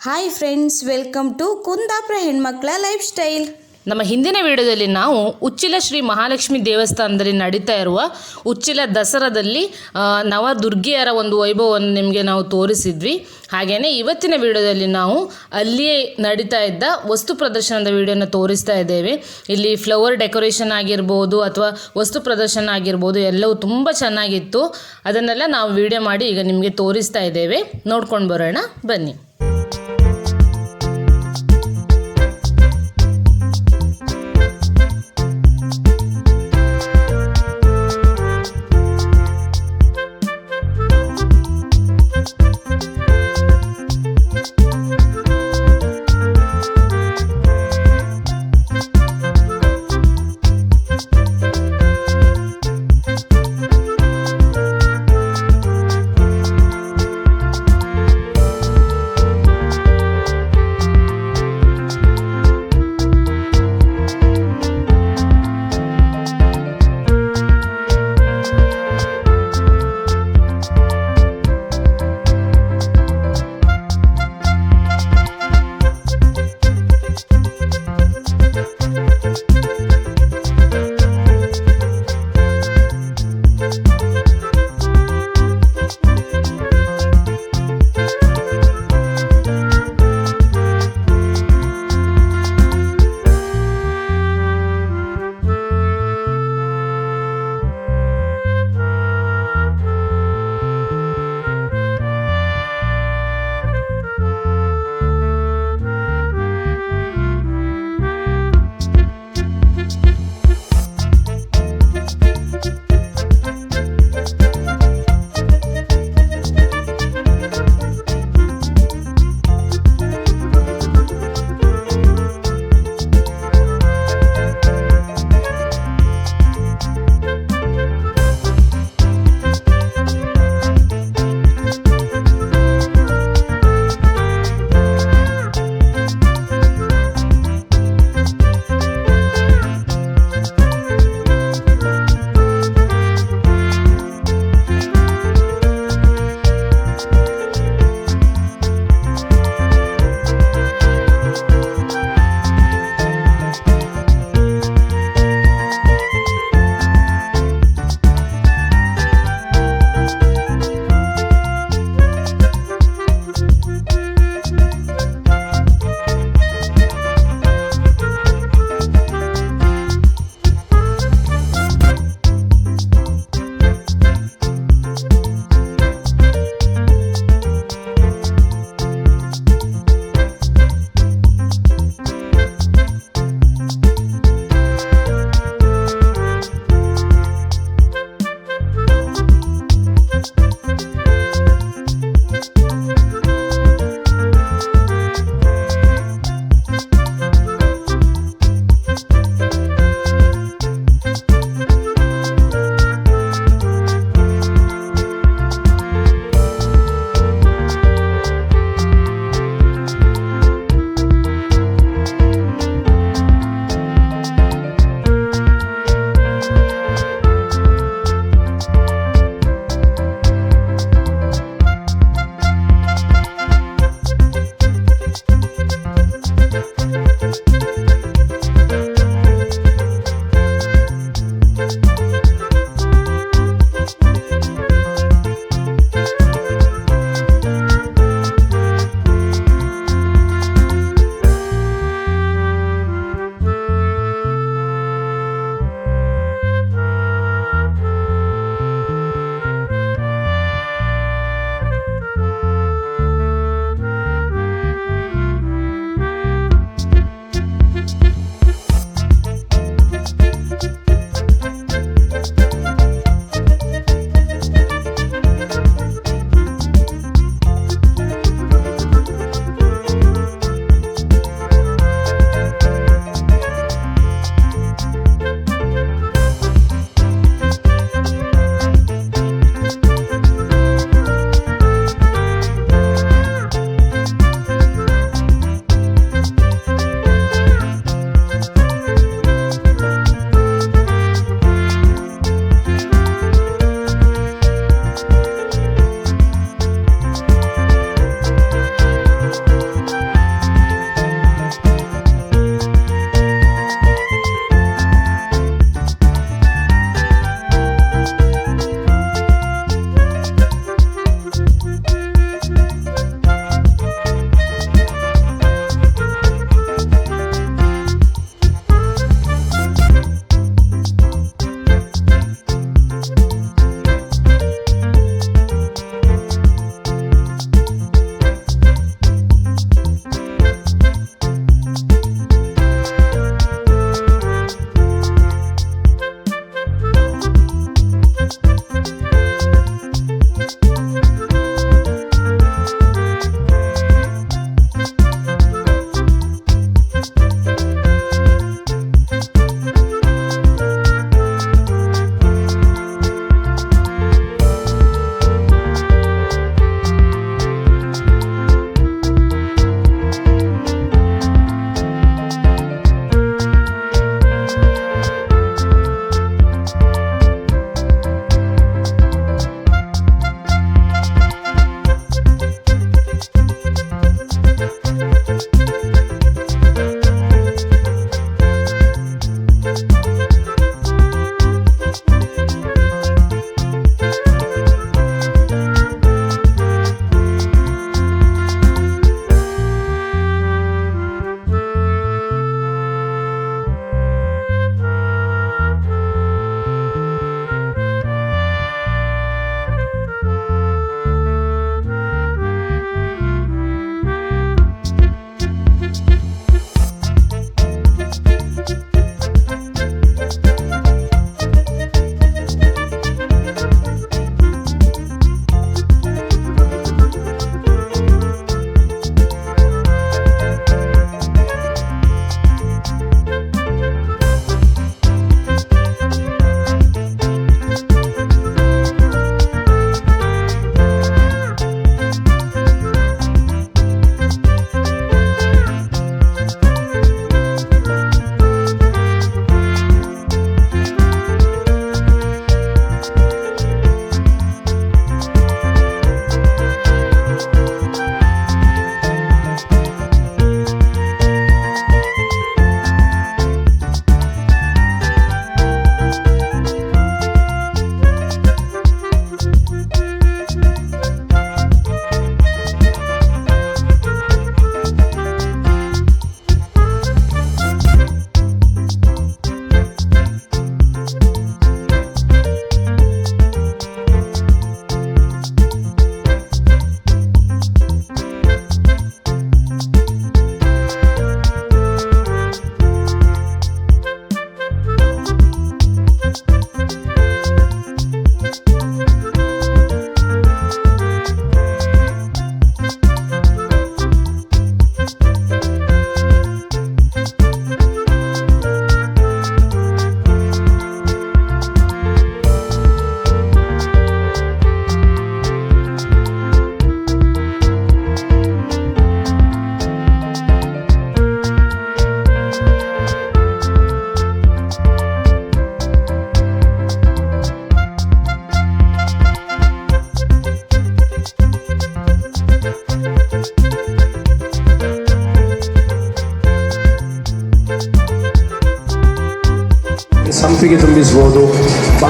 Hi friends welcome to Kundapura ಹೆಣ್ಮಕ್ಳ life style ನಮ್ಮ ಹಿಂದಿನ ವಿಡಿಯೋದಲ್ಲಿ ನಾವು ಉಚ್ಚಿಲ ಶ್ರೀ ಮಹಾಲಕ್ಷ್ಮಿ ದೇವಸ್ಥಾನದಲ್ಲಿ ನಡೀತಾ ಇರುವ ಉಚ್ಚಿಲ ದಸರಾದಲ್ಲಿ ನವ ನವದುರ್ಗಿಯರ ಒಂದು ವೈಭವವನ್ನು ನಿಮಗೆ ನಾವು ತೋರಿಸಿದ್ವಿ. ಹಾಗೆಯೇ ಇವತ್ತಿನ ವಿಡಿಯೋದಲ್ಲಿ ನಾವು ಅಲ್ಲಿಯೇ ನಡೀತಾ ಇದ್ದ ವಸ್ತು ಪ್ರದರ್ಶನದ ವಿಡಿಯೋನ ತೋರಿಸ್ತಾ ಇದ್ದೇವೆ. ಇಲ್ಲಿ ಫ್ಲವರ್ ಡೆಕೋರೇಷನ್ ಆಗಿರ್ಬೋದು ಅಥವಾ ವಸ್ತು ಪ್ರದರ್ಶನ ಆಗಿರ್ಬೋದು ಎಲ್ಲವೂ ತುಂಬ ಚೆನ್ನಾಗಿತ್ತು. ಅದನ್ನೆಲ್ಲ ನಾವು ವಿಡಿಯೋ ಮಾಡಿ ಈಗ ನಿಮಗೆ ತೋರಿಸ್ತಾ ಇದ್ದೇವೆ. ನೋಡ್ಕೊಂಡು ಬರೋಣ, ಬನ್ನಿ.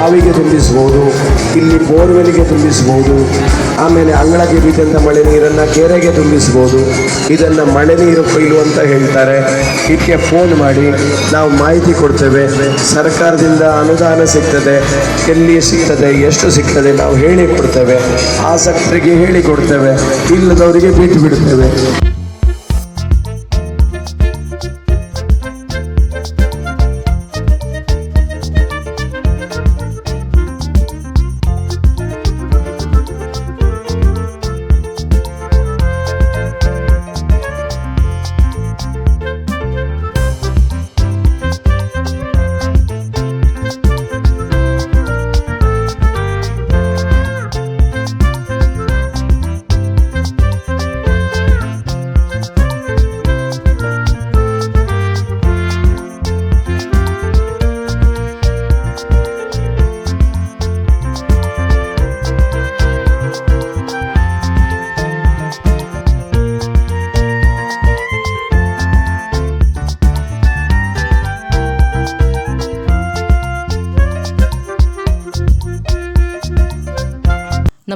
ಬಾವಿಗೆ ತುಂಬಿಸ್ಬೋದು ಇಲ್ಲಿ ಬೋರ್ವೆಲ್ಗೆ ತುಂಬಿಸ್ಬೋದು ಆಮೇಲೆ ಅಂಗಳಕ್ಕೆ ಬಿದ್ದಂಥ ಮಳೆ ನೀರನ್ನು ಕೆರೆಗೆ ತುಂಬಿಸ್ಬೋದು ಇದನ್ನು ಮಳೆ ನೀರು ಕೊಯ್ಲು ಅಂತ ಹೇಳ್ತಾರೆ. ಇದಕ್ಕೆ ಫೋನ್ ಮಾಡಿ, ನಾವು ಮಾಹಿತಿ ಕೊಡ್ತೇವೆ. ಸರ್ಕಾರದಿಂದ ಅನುದಾನ ಸಿಗ್ತದೆ, ಎಲ್ಲಿ ಸಿಗ್ತದೆ, ಎಷ್ಟು ಸಿಗ್ತದೆ ನಾವು ಹೇಳಿಕೊಡ್ತೇವೆ ಆಸಕ್ತರಿಗೆ ಹೇಳಿಕೊಡ್ತೇವೆ ಇಲ್ಲದವರಿಗೆ ಬಿಟ್ಟು ಬಿಡ್ತೇವೆ.